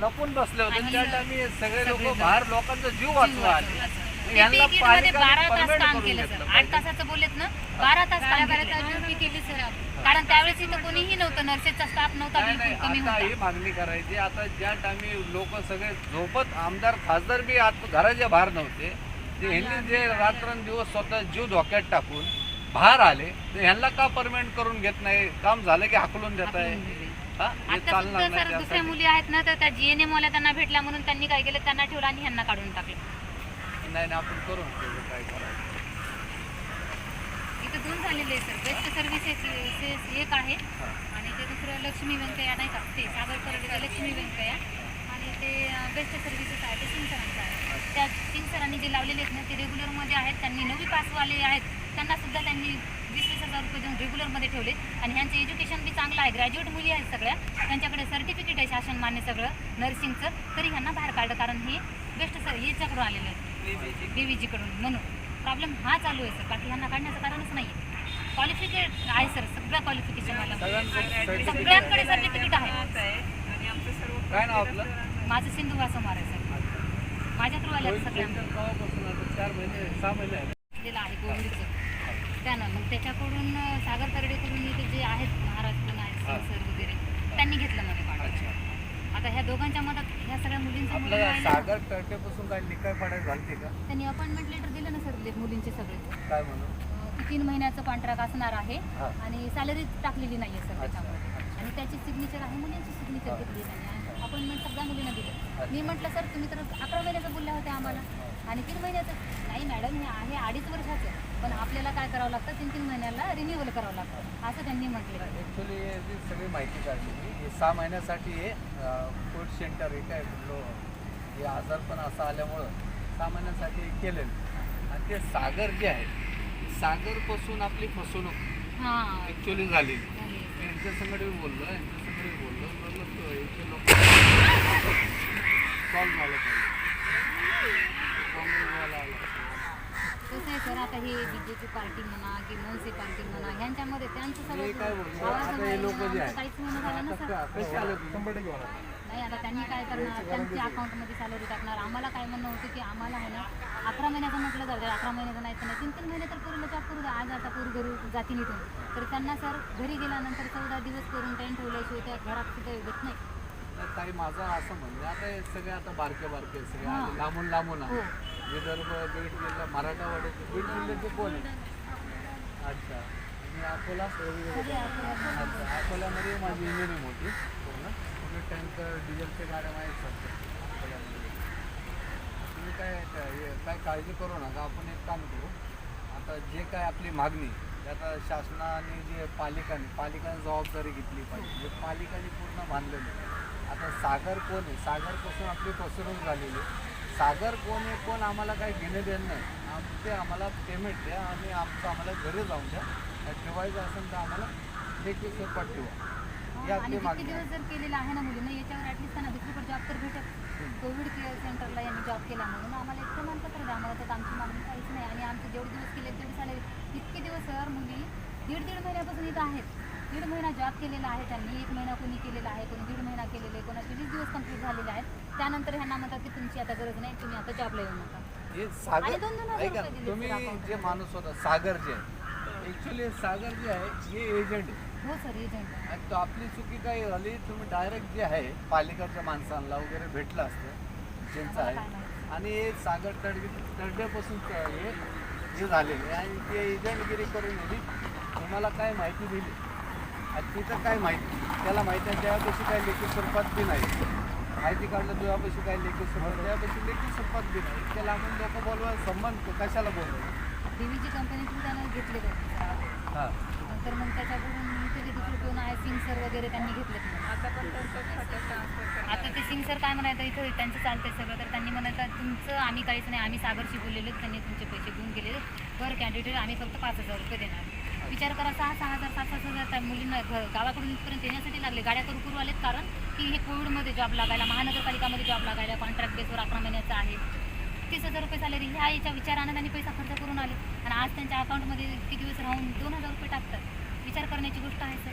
लपून बसले होते. आणि त्या टाइमी सगळे लोक बाहेर लोकांचा जीव वाचवा आले. ते यांना पीकमध्ये पालिकाने बारा तास permit काम करून केलं घेतलं सर. आठ पाहिजे. तासाचं बोललेत ना? बारा तास काम ड्युटी केली सर. कारण त्यावेळेस इथं कोणीही नव्हतं नर्सेसचा स्टाफ नव्हता नाही बिलकुल कमी ही होता. मागणी करायची आता ज्या टाइमी लोक सगळे झोपत आमदार खासदार बी आत घराच्या बाहेर नव्हते. ते ह्यांनी जे रात्रंदिवस स्वतः जीव धोक्यात टाकून बाहेर आले तर ह्यांना का परमेंट करून घेत नाही? काम झालं की हाकलून देत आहे. हा? हे आता चालणार फक्त नाही सर दुसऱ्या त्यासाठी. मुली आहेत ना तर त्या जीएनएम वाल्या त्यांना भेटल्या म्हणून त्यांनी काय केलं? त्यांना ठेवलं आणि ह्यांना काढून टाकलं. नाही नाही आपण करू ना त्याचं काय करायचं. इथं दोन झालेले आहे सर. बेस्ट सर्व्हिसेस एक आहे. हा. आणि ते दुसरं लक्ष्मी व्यंकय्या नाही का? ते सागर परडेचं लक्ष्मी व्यंकय्या आणि ते बेस्ट सर्व्हिसेस आहे ते सिंग सरांचं आहे. त्या सिंग सरांनी जे लावलेले आहेत ना ते रेग्युलरमध्ये आहेत. त्यांनी नवी पासवाले आहेत. त्यांना सुद्धा त्यांनी वीस वीस हजार रुपये देऊन रेग्युलरमध्ये ठेवले. आणि ह्यांचं एज्युकेशन बी चांगलं आहे. ग्रॅज्युएट मुली आहेत सगळ्या. त्यांच्याकडे सर्टिफिकेट आहे शासन मान्य सगळं नर्सिंगचं तरी ह्यांना बाहेर काढलं कारण हे बेस्ट सर याच्याकडून आलेलं आहे बीव्हीजीकडून म्हणून. प्रॉब्लेम हा चालू आहे सर बाकी ह्यांना काढण्याचं कारणच नाही क्वालिफिकेट आहे सर सगळं क्वालिफिकेशनवाला सगळ्यांकडे certificate सगळ्यांकडे सर्टिफिकेट आहे. काय नाव आपलं? माझं सिंधू वासमार आहे सर माझ्या थ्रू आल्या सगळ्यांना. आहे कोविडचं. त्यानं मग त्याच्याकडून सागर तरडेकडून इथे जे आहेत महाराज कोण आहेत हा. सर वगैरे त्यांनी घेतलं मध्ये आता ह्या दोघांच्या मतात ह्या सगळ्या मुलींचं मुलं आपलं राहिलं ना, सागर तळटेपासून काय निकाय पाडायला घालते का? त्यांनी अपॉइंटमेंट लेटर दिलं ना सर मुलींचे सगळे. काय म्हणून अं, तीन महिन्याचं कॉन्ट्रॅक्ट असणार आहे हा. आणि सॅलरी टाकलेली नाही आहे सर त्याच्यामध्ये. अच्छा. आणि त्याची सिग्नेचर आहे मुलींची सिग्नेचर. घेतली त्यांनी अपॉइंटमेंट सगळ्या मुलींना दिली. मी म्हटलं सर तुम्ही तर अकरा महिन्याचं बोलल्या होत्या आम्हाला. आणि तीन महिन्याचं नाही मॅडम हे आहे अडीच वर्षाचं. पण आपल्याला काय करावं लागतं? तीन तीन महिन्याला रिन्युअल करावं लागतं. असं त्यांनी म्हटलं. ॲक्च्युली याची सगळी माहिती काढली हे सहा महिन्यासाठी हे फूड सेंटर हे काय हे आजार पण असा आल्यामुळं सहा महिन्यासाठी हे केलेलं. आणि ते सागर जे आहे सागरपासून आपली फसवणूक हां. ॲक्च्युली झालेली झाली. मी यांच्या संगडी बोललो यांच्या संगडी बोललो बोललो तो यांचे लोक सॉल्व झालं पाहिजे कसं आहे सर आता हे बीजेपी पार्टी म्हणा की मनसे पार्टी म्हणा ह्यांच्यामध्ये त्यांचं सगळं आवाज काहीच म्हणणं झालं ना सर? नाही आता त्यांनी काय करणार? त्यांच्या अकाउंटमध्ये सॅलरी टाकणार. आम्हाला काय म्हणणं होतं की आम्हाला आहे ना अकरा महिन्याचं म्हटलं जाऊ अकरा महिन्याचं नाही तर नाही. तीन तीन महिने तर पूर्ण जॉब करू द्या आज आता पूर घरी जाती निघून तर त्यांना सर घरी गेल्यानंतर चौदा दिवस करून टाईम ठेवल्याशिवाय त्या घरात सुद्धा येत नाही. ताई माझं असं म्हणणं आता हे सगळे आता बारके बारके सगळे. हां. लांबून लांबून हो. आहे विदर्भ बीड जिल्हा मराठवाड्याचे बीड जिल्ह्याचे कोण आहे अच्छा. आणि अकोला? अच्छा. अकोल्यामध्ये माझी इंजिनिअरिंग होती पूर्ण. पूर्ण टँकर डिझेलचे गाड्या माहीत सध्या अकोल्यामध्ये. तुम्ही काय काय हे- काय काळजी करू नका. आपण एक काम करू. आता जे काय आपली मागणी ते आता शासनाने जे पालिकाने पालिकाने जबाबदारी घेतली पाहिजे. जे पालिकाने पूर्ण बांधलेली आहे. आता सागर कोण आहे? सागरपासून आपली पसरून झालेली आहे. सागर कोण आहे कोण आम्हाला काही घेणं देणं नाही. आमचे आम्हाला पेमेंट द्या आणि आमचं आम्हाला घरी जाऊन द्या. ठेवायचं असेल तर आम्हाला लेखी स्वरूपात ठेवा. ही आणि आपली किती मागणी आहे दिवस जर केलेलं आहे ना मुलींना याच्यावर ॲटलीस्ट त्यांना दुसरीकडे जॉब तर भेटत कोविड केअर सेंटरला यांनी जॉब केला म्हणून आम्हाला एक प्रमाणपत्र द्या. आम्हाला तर आमची मागणी काहीच नाही. आणि आमचे जेवढे दिवस केले तेवढी सॅलरी इतके दिवस सर मुली दीड दीड महिन्यापासून इथं आहेत. दीड महिना जॉब केलेला आहे त्यांनी एक महिना कोणी केलेला आहे कोणी दीड महिना केलेले आहे कोणाचे वीस दिवस कंप्लीट झालेले आहेत. त्यानंतर ह्यांना म्हणतात की तुमची आता गरज नाही तुम्ही आता जॉबला येऊ नका. हे आणि सागर दोन दोन हजार ऐका रुपये ना, दिले तुम्ही सर जे माणूस होता सागर जे आहे ॲक्च्युली सागर जे आहे हे एजंट आहे. हो सर एजंट आणि तो आपली चुकी काही झाली तुम्ही डायरेक्ट जे आहे पालिकाच्या माणसांना वगैरे भेटलं असतं ज्यांचं आम्हाला काय आहे माहिती. आणि हे सागर तडगे तडग्यापासून हे हे झालेले आणि ते एजंटगिरी करून दिली तुम्हाला काय माहिती दिली? आणि तिथं काय माहिती? त्याला माहिती आहे त्यापाशी काही लेखी स्वरूपात बी नाही. माहिती काढलं तुझ्यापाशी काही लेखी स्वरूपात त्यापाशी लेखी स्वरूपात बी नाही. त्याला आपण लोक बोलवा संबंध कशाला बोलवा डीव्हीजी कंपनीतून त्यानं घेतले हां. नंतर मग त्याच्याकडून जे दुसरे कोण आहे? सिंग सर वगैरे त्यांनी घेतलेत मग. आता पण त्यांचं आता ते सिंग सर काय म्हणायचं इथं त्यांचं चालतंय सगळं. तर त्यांनी म्हणायचं तुमचं आम्ही काहीच नाही. आम्ही सागरशी बोललेलो त्यांनी तुमचे पैसे घेऊन गेलेले पर कॅन्डिडेट आम्ही फक्त पाच हजार रुपये देणार. विचार करा सहा सहा हजार सात सात हजार त्या मुलींना घर गावाकडून इथपर्यंत येण्यासाठी लागले. गाड्या करू करू आलेत कारण की हे कोविडमध्ये जॉब लागायला महानगरपालिकामध्ये जॉब लागायला कॉन्ट्रॅक्ट बेसवर अकरा महिन्याचा आहे. तीस हजार रुपये सॅलरी ह्या याच्या विचारानं त्यांनी पैसा खर्च करून आले. आणि आज त्यांच्या अकाउंटमध्ये किती दिवस राहून दोन हजार रुपये टाकतात. विचार करण्याची गोष्ट आहे सर.